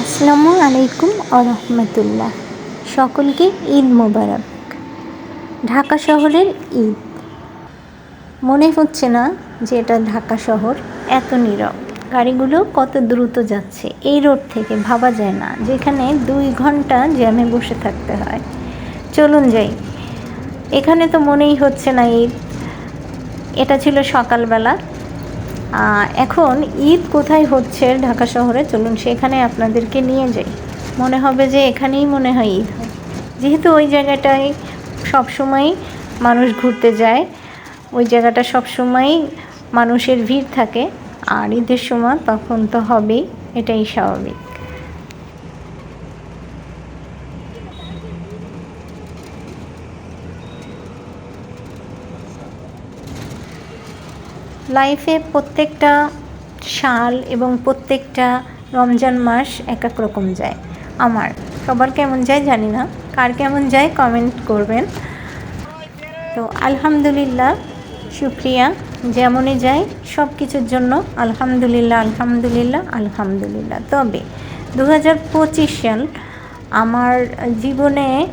আসসালামু আলাইকুম আরহামতুল্লাহ। সকলকে ঈদ মোবারক। ঢাকা শহরের ঈদ। মনে হচ্ছে না যে এটা ঢাকা শহর এত নীরব। গাড়িগুলো কত দ্রুত যাচ্ছে, এই রোড থেকে ভাবা যায় না, যেখানে দুই ঘণ্টা জ্যামে বসে থাকতে হয়। চলুন যাই। এখানে তো মনেই হচ্ছে না ঈদ। এটা ছিল সকালবেলা। এখন ঈদ কোথায় হচ্ছে ঢাকা শহরে? চলুন সেখানে আপনাদেরকে নিয়ে যাই। মনে হবে যে এখানেই মনে হয় ঈদ। যেহেতু ওই জায়গাটায় সবসময় মানুষ ঘুরতে যায়, ওই জায়গাটা সবসময় মানুষের ভিড় থাকে, আর ঈদের সময় তখন তো হবেই, এটাই স্বাভাবিক। লাইফে প্রত্যেকটা সাল এবং প্রত্যেকটা রমজান মাস এক এক রকম যায়। আমার সবার কেমন যায় জানি না, কার কেমন যায় কমেন্ট করবেন। তো আলহামদুলিল্লাহ, শুক্রিয়া। যেমনই যায় সব কিছুর জন্য আলহামদুলিল্লাহ আলহামদুলিল্লাহ আলহামদুলিল্লাহ। তবে দু হাজার পঁচিশ সাল আমার জীবনে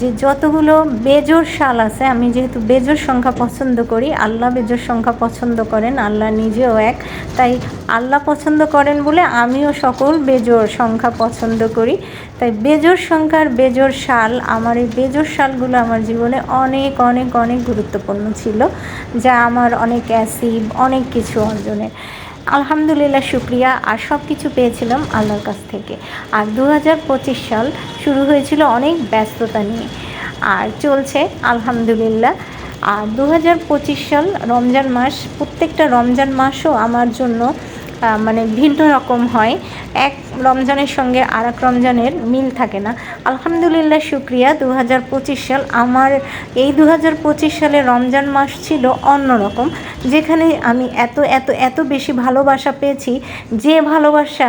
যে যতগুলো বেজোর শাল আছে, আমি যেহেতু বেজোর সংখ্যা পছন্দ করি, আল্লাহ বেজোর সংখ্যা পছন্দ করেন, আল্লাহ নিজেও এক। তাই আল্লাহ পছন্দ করেন বলে আমিও সকল বেজোর সংখ্যা পছন্দ করি। তাই বেজোর সংখ্যার বেজোর শাল, আমার এই বেজোর শালগুলো আমার জীবনে অনেক অনেক অনেক গুরুত্বপূর্ণ ছিল, যা আমার অনেক অ্যাসিভ অনেক কিছু অর্জনের। আলহামদুলিল্লাহ সুপ্রিয়া আর সব কিছু পেয়েছিলাম আল্লাহর কাছ থেকে। আর দু হাজার পঁচিশ সাল শুরু হয়েছিল অনেক ব্যস্ততা নিয়ে। আর চলছে আলহামদুলিল্লাহ। আর দু হাজার পঁচিশ সাল রমজান মাস, প্রত্যেকটা রমজান মাসও আমার জন্য মানে ভিন্ন রকম হয়। এক রমজানের সঙ্গে আর এক রমজানের মিল থাকে না। আলহামদুলিল্লাহ, শুক্রিয়া। দু হাজার পঁচিশ সাল আমার, এই দু হাজার পঁচিশ সালে রমজান মাস ছিল অন্যরকম যেখানে আমি এত এত এত বেশি ভালোবাসা পেয়েছি যে ভালোবাসা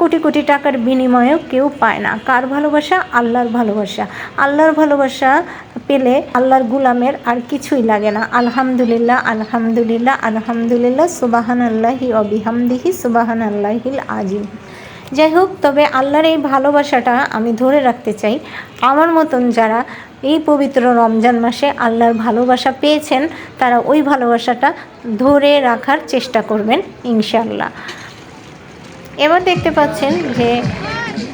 কোটি কোটি টাকার বিনিময়েও কেউ পায় না। কার ভালোবাসা? আল্লাহর ভালোবাসা। আল্লাহর ভালোবাসা পেলে আল্লাহর গুলামের আর কিছুই লাগে না। আলহামদুলিল্লাহ আলহামদুলিল্লাহ আলহামদুলিল্লাহ সুবাহান আল্লাহি অবিহামদিহি সুবাহান আল্লাহিল আজিম। যাই হোক, তবে আল্লাহর এই ভালোবাসাটা আমি ধরে রাখতে চাই, আমার মতন যারা এই পবিত্র রমজান মাসে আল্লাহর ভালোবাসা পেয়েছেন, তারা ওই ভালোবাসাটা ধরে রাখার চেষ্টা করবেন ইনশাল্লাহ এবার দেখতে পাচ্ছেন যে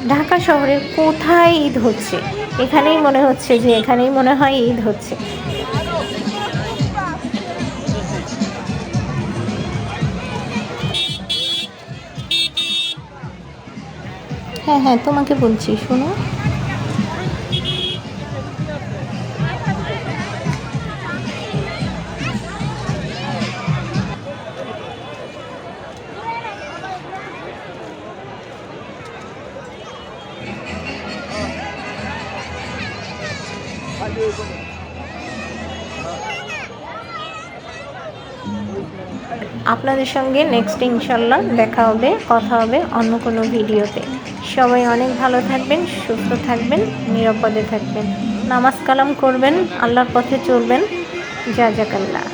ঢাকা শহরে কোথায় ঈদ হচ্ছে? এখানেই মনে হচ্ছে যে এখানেই মনে হয় ঈদ হচ্ছে। হ্যাঁ হ্যাঁ তোমাকে বলছি শোনো। আপনাদের সঙ্গে নেক্সট ইনশাল্লাহ দেখা হবে, কথা হবে অন্য কোনো ভিডিওতে। সবাই অনেক ভালো থাকবেন, সুস্থ থাকবেন, নিরাপদে থাকবেন। নামাজ কালাম করবেন, আল্লাহর পথে চলবেন। যা যাকাল্লাহ